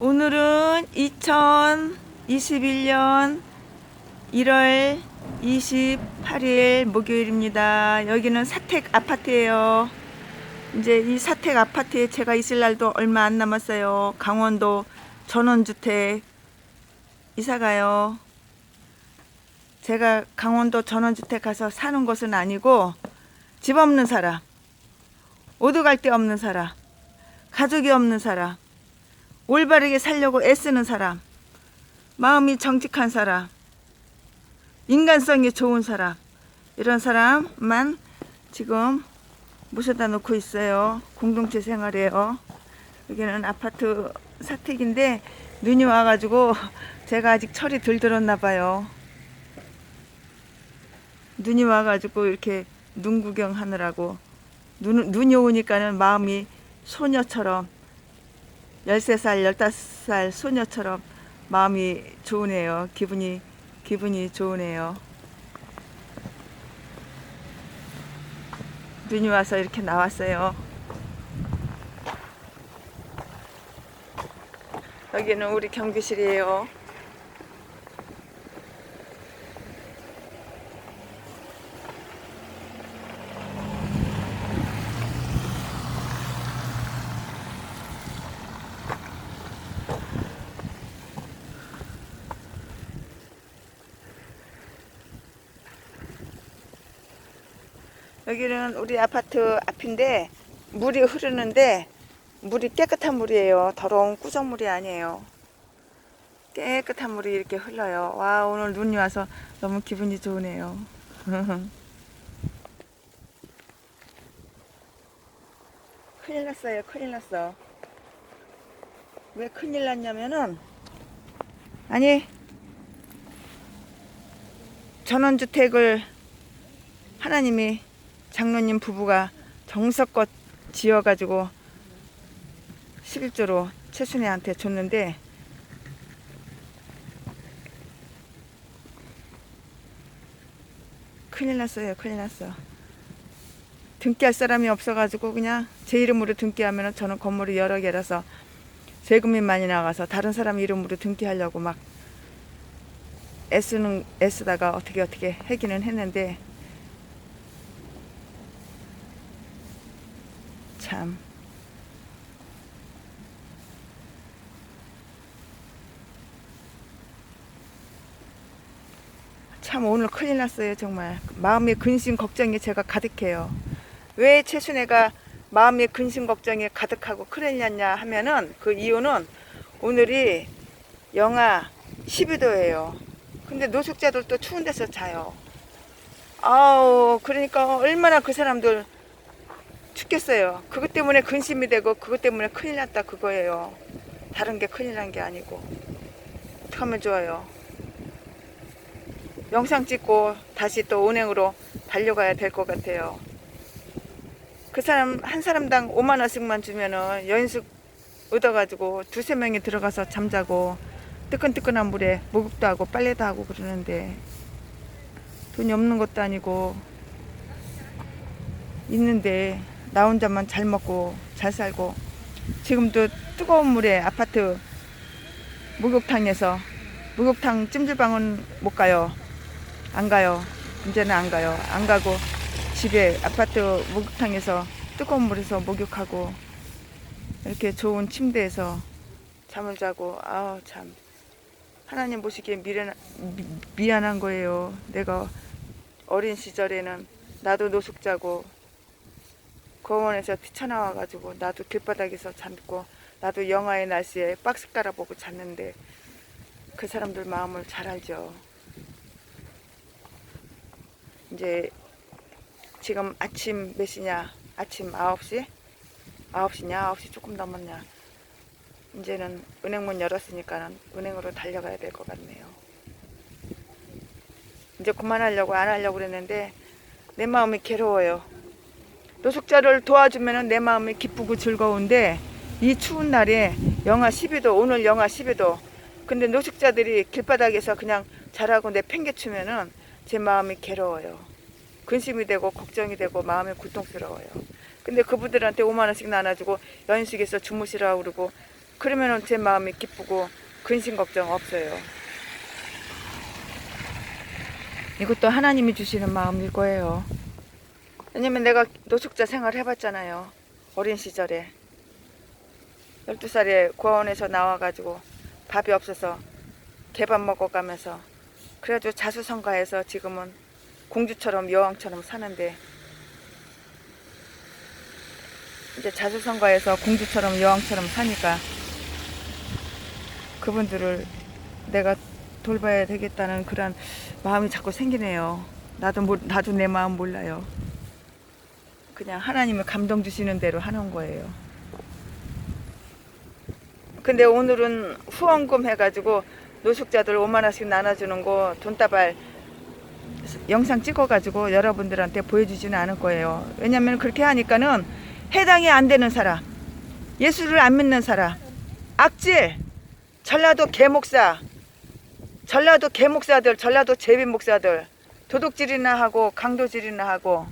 오늘은 2021년 1월 28일 목요일입니다. 여기는 사택 아파트예요. 이제 이 사택 아파트에 제가 있을 날도 얼마 안 남았어요. 강원도 전원주택 이사가요. 제가 강원도 전원주택 가서 사는 곳은 아니고 집 없는 사람, 오도 갈 데 없는 사람, 가족이 없는 사람, 올바르게 살려고 애쓰는 사람, 마음이 정직한 사람, 인간성이 좋은 사람, 이런 사람만 지금 모셔다 놓고 있어요. 공동체 생활이에요. 여기는 아파트 사택인데 눈이 와가지고 제가 아직 철이 덜 들었나 봐요. 눈이 와가지고 이렇게 눈 구경하느라고 눈, 눈이 오니까는 마음이 소녀처럼 13살, 15살 소녀처럼 마음이 좋으네요. 기분이, 기분이 좋으네요. 눈이 와서 이렇게 나왔어요. 여기는 우리 경비실이에요. 여기는 우리 아파트 앞인데 물이 흐르는데 물이 깨끗한 물이에요. 더러운 꾸정물이 아니에요. 깨끗한 물이 이렇게 흘러요. 와 오늘 눈이 와서 너무 기분이 좋으네요. 큰일 났어요. 큰일 났어. 왜 큰일 났냐면은 아니 전원주택을 하나님이 장로님 부부가 정석껏 지어가지고 11조로 최순애한테 줬는데 큰일 났어요 큰일 났어. 등기할 사람이 없어가지고 그냥 제 이름으로 등기하면 저는 건물이 여러 개라서 세금이 많이 나가서 다른 사람 이름으로 등기하려고 막 애쓰는 애쓰다가 어떻게 어떻게 하기는 했는데 참. 참 오늘 큰일 났어요 정말. 마음의 근심 걱정이 제가 가득해요. 왜 최순애가 마음의 근심 걱정이 가득하고 큰일 났냐 하면은 그 이유는 오늘이 영하 12도예요. 근데 노숙자들도 추운 데서 자요. 아우 그러니까 얼마나 그 사람들 죽겠어요. 그것 때문에 근심이 되고 그것 때문에 큰일 났다 그거예요. 다른 게 큰일 난 게 아니고 어떻게 하면 좋아요. 영상 찍고 다시 또 은행으로 달려가야 될 것 같아요. 그 사람 한 사람당 5만 원씩만 주면은 연숙 얻어가지고 두세 명이 들어가서 잠자고 뜨끈뜨끈한 물에 목욕도 하고 빨래도 하고 그러는데 돈이 없는 것도 아니고 있는데 나 혼자만 잘 먹고 잘 살고 지금도 뜨거운 물에 아파트 목욕탕에서 목욕탕 찜질방은 못 가요. 안 가요. 이제는 안 가요. 안 가고 집에 아파트 목욕탕에서 뜨거운 물에서 목욕하고 이렇게 좋은 침대에서 잠을 자고 아우 참 하나님 보시기에 미련, 미, 미안한 거예요. 내가 어린 시절에는 나도 노숙자고 공원에서 뛰쳐나와가지고 나도 길바닥에서 잠고 나도 영하의 날씨에 박스 깔아보고 잤는데 그 사람들 마음을 잘 알죠. 이제 지금 아침 몇 시냐? 아침 9시? 9시냐? 9시 조금 넘었냐? 이제는 은행문 열었으니까 은행으로 달려가야 될 것 같네요. 이제 그만하려고 안 하려고 그랬는데 내 마음이 괴로워요. 노숙자를 도와주면 내 마음이 기쁘고 즐거운데 이 추운 날에 영하 12도 오늘 영하 12도 근데 노숙자들이 길바닥에서 그냥 자라고 내 팽개치면은 제 마음이 괴로워요 근심이 되고 걱정이 되고 마음이 고통스러워요 근데 그분들한테 5만 원씩 나눠주고 연식에서 주무시라고 그러고 그러면은 제 마음이 기쁘고 근심 걱정 없어요. 이것도 하나님이 주시는 마음일 거예요. 왜냐면 내가 노숙자 생활 해봤잖아요. 어린 시절에. 12살에 고아원에서 나와가지고 밥이 없어서 개밥 먹어가면서 그래가지고 자수성가해서 지금은 공주처럼 여왕처럼 사는데 이제 자수성가해서 공주처럼 여왕처럼 사니까 그분들을 내가 돌봐야 되겠다는 그런 마음이 자꾸 생기네요. 나도 모, 나도 내 마음 몰라요. 그냥 하나님을 감동 주시는 대로 하는 거예요. 근데 오늘은 후원금 해가지고 노숙자들 5만 원씩 나눠주는 거 돈다발 영상 찍어가지고 여러분들한테 보여주지는 않을 거예요. 왜냐면 그렇게 하니까는 해당이 안 되는 사람, 예수를 안 믿는 사람, 악질, 전라도 개목사, 전라도 개목사들, 전라도 제비 목사들 도둑질이나 하고 강도질이나 하고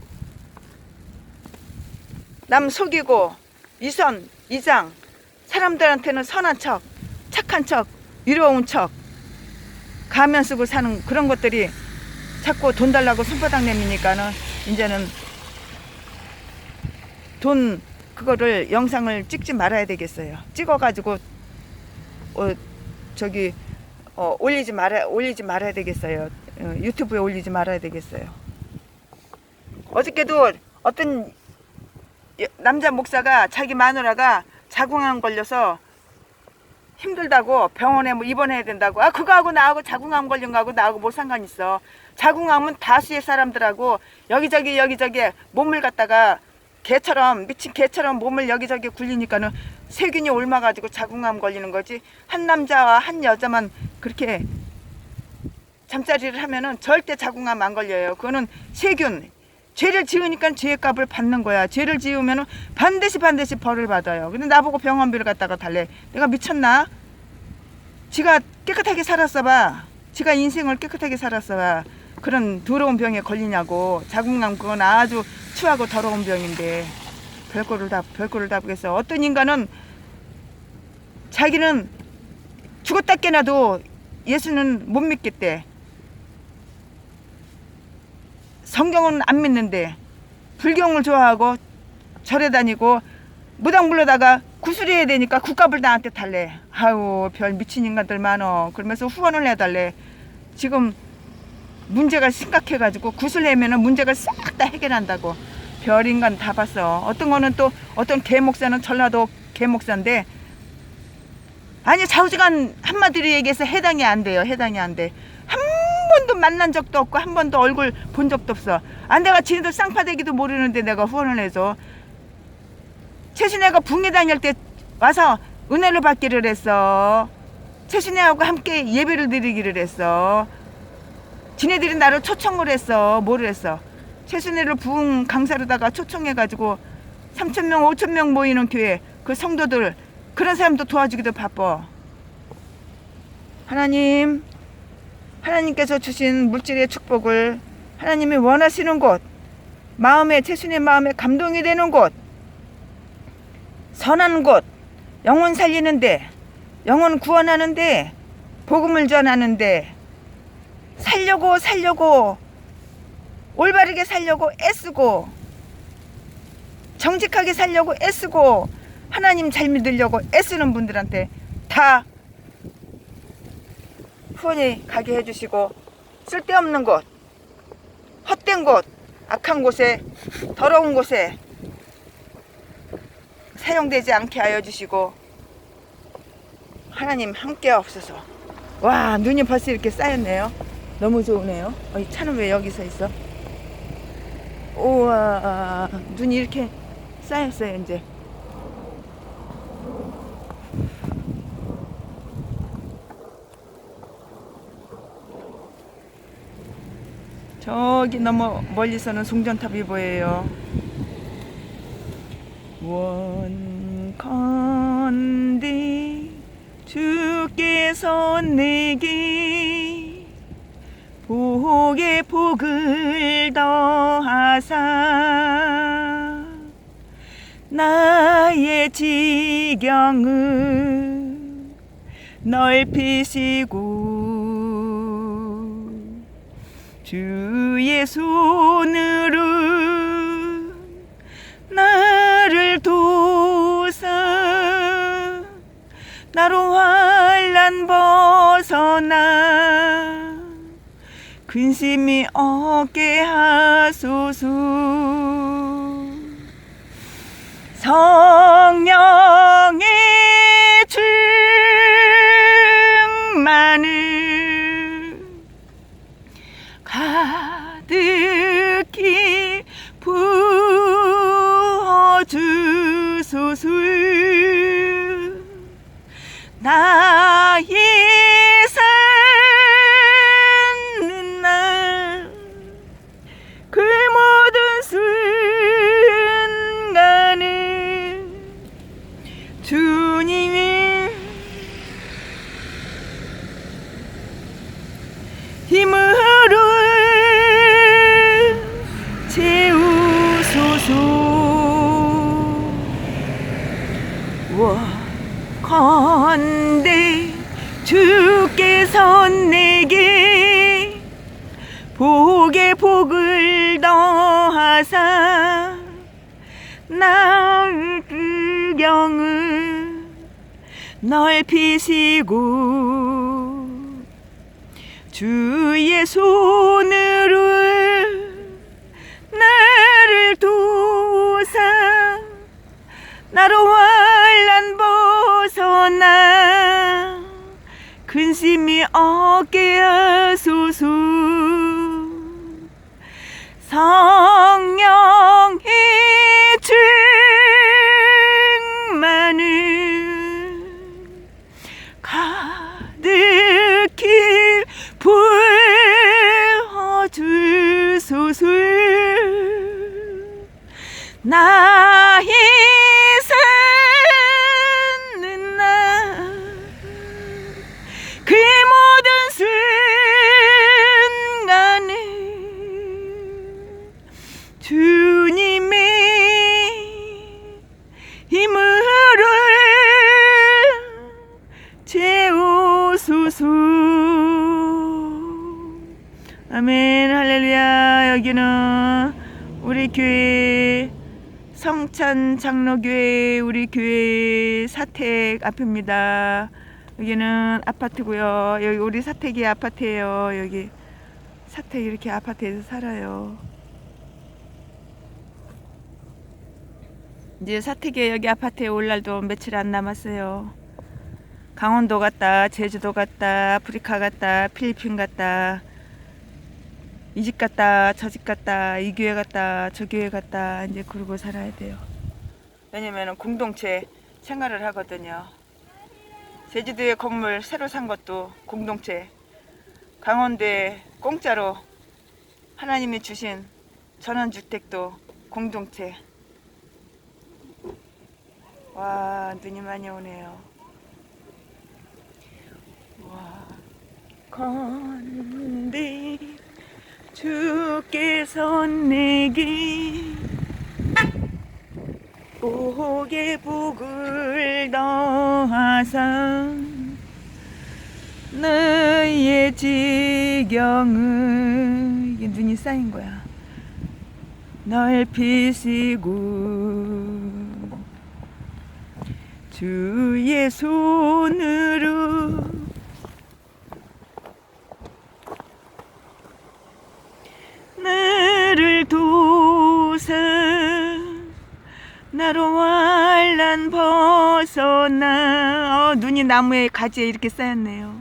남 속이고 이선, 이장 사람들한테는 선한 척, 착한 척, 위로운 척 가면 쓰고 사는 그런 것들이 자꾸 돈 달라고 손바닥 내미니까는 이제는 돈 그거를 영상을 찍지 말아야 되겠어요. 찍어가지고 어 저기 어 올리지 말아 올리지 말아야 되겠어요. 어, 유튜브에 올리지 말아야 되겠어요. 어저께도 어떤 여- 남자 목사가 자기 마누라가 자궁암 걸려서 힘들다고 병원에 뭐 입원해야 된다고. 아 그거하고 나하고 자궁암 걸린 거하고 나하고 뭐 상관 있어? 자궁암은 다수의 사람들하고 여기저기 여기저기 몸을 갖다가 개처럼 미친 개처럼 몸을 여기저기 굴리니까는 세균이 옮아가지고 자궁암 걸리는 거지. 한 남자와 한 여자만 그렇게 잠자리를 하면은 절대 자궁암 안 걸려요. 그거는 세균 죄를 지으니까 죄의 값을 받는 거야. 죄를 지으면 반드시 반드시 벌을 받아요. 근데 나보고 병원비를 갖다가 달래. 내가 미쳤나? 지가 깨끗하게 살았어 봐. 지가 인생을 깨끗하게 살았어 봐. 그런 더러운 병에 걸리냐고. 자궁암 그건 아주 추하고 더러운 병인데 별거를 다 별거를 다 보겠어. 어떤 인간은 자기는 죽었다 깨나도 예수는 못 믿겠대. 성경은 안 믿는데 불경을 좋아하고 절에 다니고 무당 불러다가 구슬해야 되니까 국값을 나한테 달래. 아유 별 미친 인간들 많어. 그러면서 후원을 해달래. 지금 문제가 심각해가지고 구슬 내면은 문제가 싹 다 해결한다고. 별 인간 다 봤어. 어떤 거는 또 어떤 개 목사는 전라도 개 목사인데 아니 좌우지간 한마디로 얘기해서 해당이 안 돼요. 해당이 안 돼. 한 번도 만난 적도 없고 한 번도 얼굴 본 적도 없어. 안 내가 지네들 쌍파대기도 모르는데 내가 후원을 해서 최신애가 붕괴 다닐 때 와서 은혜를 받기를 했어. 최신애하고 함께 예배를 드리기를 했어. 지네들이 나를 초청을 했어. 뭐를 했어? 최신애를 부흥 강사로다가 초청해가지고 3천 명, 5천 명 모이는 교회 그 성도들 그런 사람도 도와주기도 바빠. 하나님, 하나님께서 주신 물질의 축복을 하나님이 원하시는 곳, 마음에 최순의 마음에 감동이 되는 곳, 선한 곳, 영혼 살리는데, 영혼 구원하는데, 복음을 전하는데, 살려고 살려고 올바르게 살려고 애쓰고 정직하게 살려고 애쓰고 하나님 잘 믿으려고 애쓰는 분들한테 다 후원이 가게 해주시고 쓸데없는 곳, 헛된 곳, 악한 곳에 더러운 곳에 사용되지 않게 하여 주시고 하나님 함께 없어서 와 눈이 벌써 이렇게 쌓였네요. 너무 좋으네요. 어, 이 차는 왜 여기서 있어? 우와 눈이 이렇게 쌓였어요 이제. 저기 너무 멀리서는 송전탑이 보여요. 원컨대 주께서 내게 복의 복을 더하사 나의 지경을 넓히시고 주의 손으로 나를 도사 나로 환란 벗어나 근심이 없게 하소서. 성령의 충 채우소서 원컨대 주께서 내게 복의 복을 더하사 나의 규경을 넓히시고 주의 손으로 도사 나로 환란 벗어나 근심이 없게 하소서. 성령의 충만을 가득히 부어주소서 나의 장로교회 우리 교회 사택 앞입니다 여기는 아파트고요 여기 우리 사택이 아파트예요 여기 사택 이렇게 아파트에서 살아요 이제 사택에 여기 아파트에 올 날도 며칠 안 남았어요. 강원도 갔다, 제주도 갔다, 아프리카 갔다, 필리핀 갔다, 이 집 갔다, 저 집 갔다, 이 교회 갔다, 저 교회 갔다, 이제 그러고 살아야 돼요. 왜냐면 공동체 생활을 하거든요. 제주도에 건물 새로 산 것도 공동체, 강원도에 공짜로 하나님이 주신 전원주택도 공동체, 와 눈이 많이 오네요. 와 건데 주께서 내게 복의 복을 더하사 너의 지경을 이게 눈이 쌓인 거야. 넓히시고 주의 손으로 나를 도사 나로 환란 벗어나. 어, 눈이 나무에 가지에 이렇게 쌓였네요.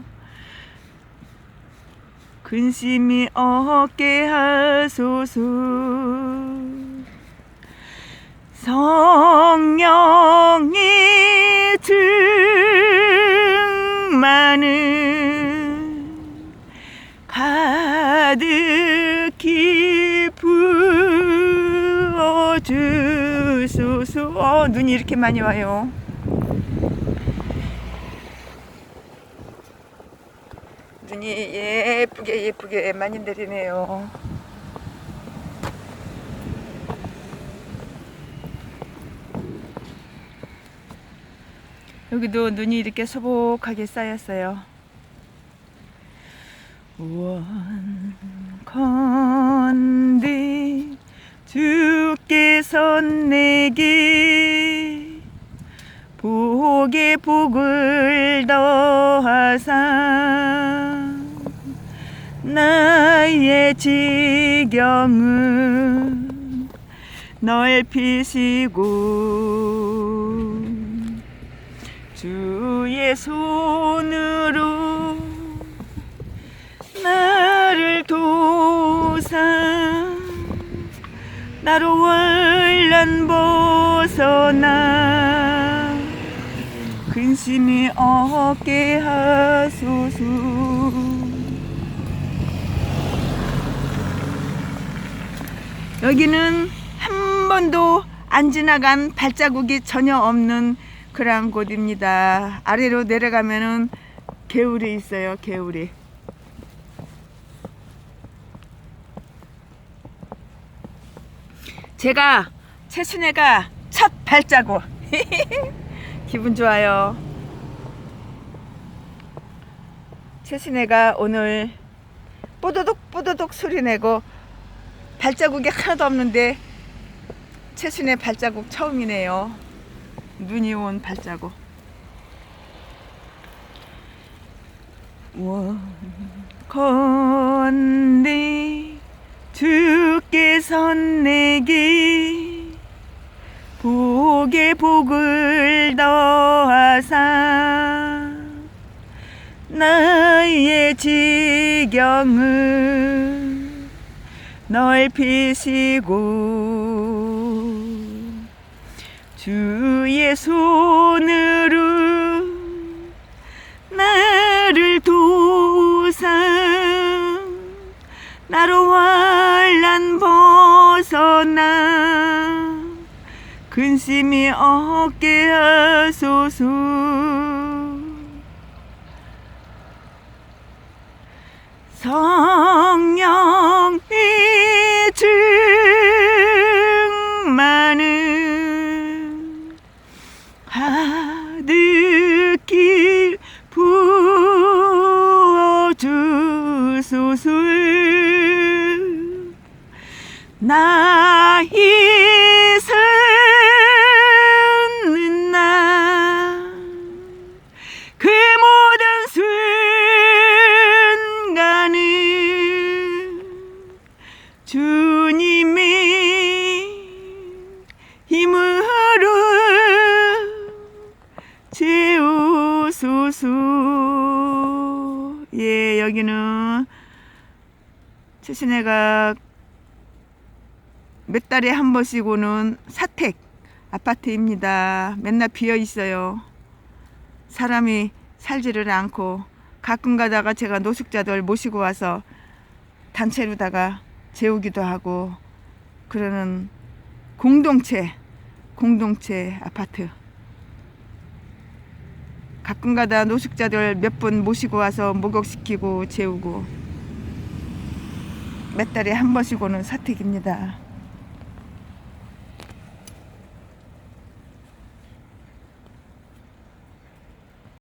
근심이 없게 하소서. 성령의 충만을 가득 부어주소서 어, 눈이 이렇게 많이 와요. 눈이 예쁘게 예쁘게 많이 내리네요. 여기도 눈이 이렇게 소복하게 쌓였어요. 원컨대 주께서 내게 복의 복을 더하사 나의 지경을 넓히시고 주의 손으로 나를 도사 나로 월난 벗어나 근심이 없게 하소서 여기는 한 번도 안 지나간 발자국이 전혀 없는 그러한 곳입니다. 아래로 내려가면은 개울이 있어요. 개울이. 제가 최순애가 첫 발자국. 기분 좋아요. 최순애가 오늘 뽀도독 뽀도독 소리 내고 발자국이 하나도 없는데 최순의 발자국 처음이네요. 눈이 온 발자국. 원건대 주께서 내게 복의 복을 더하사 나의 지경을 넓히시고 주의 손으로 벗어나 근심이 없게 하소서. 성령 나이 서는 나그 모든 순간은 주님의 힘으로 채우소서. 예 여기는 최신애가 몇 달에 한 번씩 오는 사택 아파트입니다. 맨날 비어 있어요. 사람이 살지를 않고 가끔 가다가 제가 노숙자들 모시고 와서 단체로다가 재우기도 하고 그러는 공동체 공동체 아파트 가끔 가다 노숙자들 몇 분 모시고 와서 목욕시키고 재우고 몇 달에 한 번씩 오는 사택입니다.